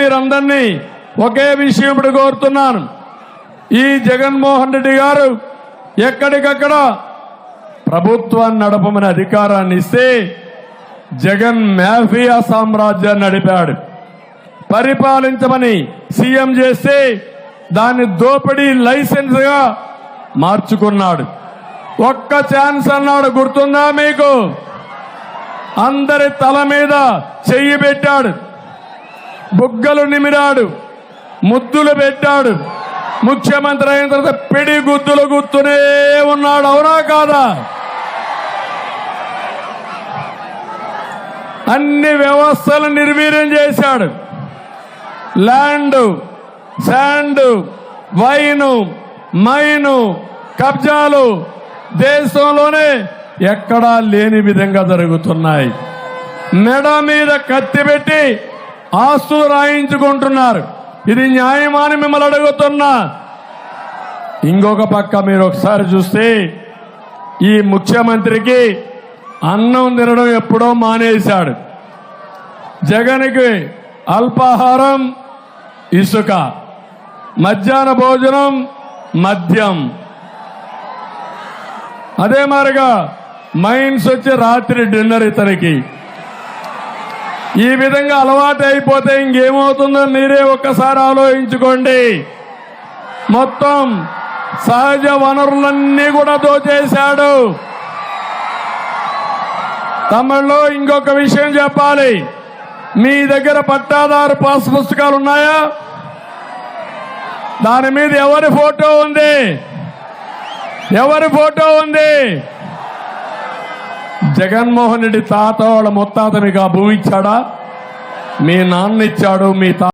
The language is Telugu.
మీరందరినీ ఒకే విషయం ఇప్పుడు కోరుతున్నాను. ఈ జగన్మోహన్ రెడ్డి గారు ఎక్కడికక్కడ ప్రభుత్వాన్ని నడపమని అధికారాన్ని ఇస్తే జగన్ మాఫియా సామ్రాజ్యాన్ని నడిపాడు. పరిపాలించమని సీఎం చేస్తే దాన్ని దోపిడీ లైసెన్స్గా మార్చుకున్నాడు. ఒక్క ఛాన్స్ అన్నాడు గుర్తుందా మీకు? అందరి తల మీద చెయ్యి పెట్టాడు. బుగ్గలు నిమిరాడు ముద్దులు పెట్టాడు. ముఖ్యమంత్రి అయిన తర్వాత పిడి గుద్దులు గుర్తునే ఉన్నాడు. అవునా కాదా? అన్ని వ్యవస్థలు నిర్వీర్యం చేశాడు. ల్యాండ్ శాండ్ వైను మైను కబ్జాలు దేశంలోనే ఎక్కడా లేని విధంగా జరుగుతున్నాయి. మెడ మీద కత్తి పెట్టి ఆస్తులు రాయించుకుంటున్నారు. ఇది న్యాయమాని మిమ్మల్ని అడుగుతున్నా. ఇంకొక పక్క మీరు ఒకసారి చూస్తే ఈ ముఖ్యమంత్రికి అన్నం తినడం ఎప్పుడో మానేశాడు. జగన్కి అల్పాహారం ఇసుక మధ్యాహ్న భోజనం మద్యం. అదే మారిగా మైన్స్ వచ్చి రాత్రి డిన్నర్ ఇతనికి. ఈ విధంగా అలవాటు అయిపోతే ఇంకేమవుతుందో మీరే ఒక్కసారి ఆలోచించుకోండి. మొత్తం సహజ వనరులన్నీ కూడా దోచేశాడు. తమిళలో ఇంకొక విషయం చెప్పాలి. మీ దగ్గర పట్టాదారు పాస్ పుస్తకాలు ఉన్నాయా? దాని మీద ఎవరి ఫోటో ఉంది? ఎవరి ఫోటో ఉంది? జగన్మోహన్ రెడ్డి తాత వాళ్ళ ముత్తాత మీకు ఆ భూమి ఇచ్చాడా మీ నాన్న ఇచ్చాడు మీ తా